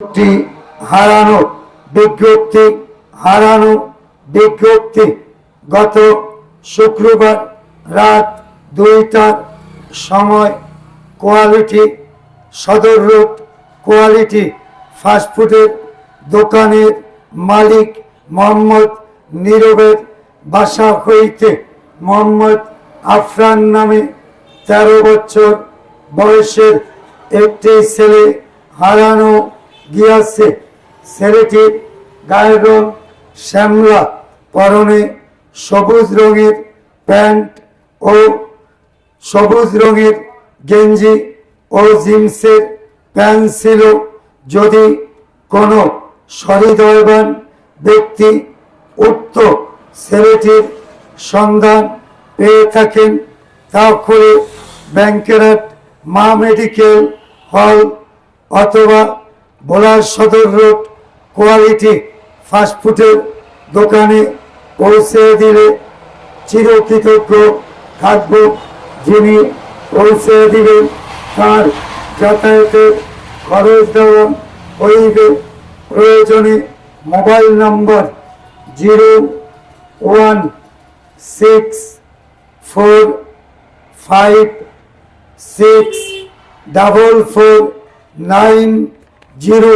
বিজ্ঞপ্তি হারানো বিজ্ঞপ্তি হারানো, বিজ্ঞপ্তি গত শুক্রবার রাত দুইটার সময় কোয়ালিটি, সদর রোড কোয়ালিটি ফাস্টফুডের দোকানের মালিক মোহাম্মদ নীরবের বাসা হইতে মোহাম্মদ আফরান নামে তেরো বছর বয়সের একটি ছেলে হারানো গিয়াছে। ছেলেটির গায়ের রং শ্যামলা, পরনে সবুজ রঙের প্যান্ট ও সবুজ রঙের গেঞ্জি ও জিন্সের প্যান্ট ছিল। যদি কোনো সহৃদয়বান ব্যক্তি উক্ত ছেলেটির সন্ধান পেয়ে থাকেন, তাহলে ব্যাংকেরাট মা মেডিকেল হল অথবা বোলার সদর রোড কোয়ালিটি ফাস্টফুডের দোকানে পৌঁছে দিলে চিরকৃতজ্ঞ থাকব যিনি পৌঁছে দিবেন তার যাতায়াতের খরচ দেওয়া হইবে। প্রয়োজনে mobile number zero one six four five six double four nine zero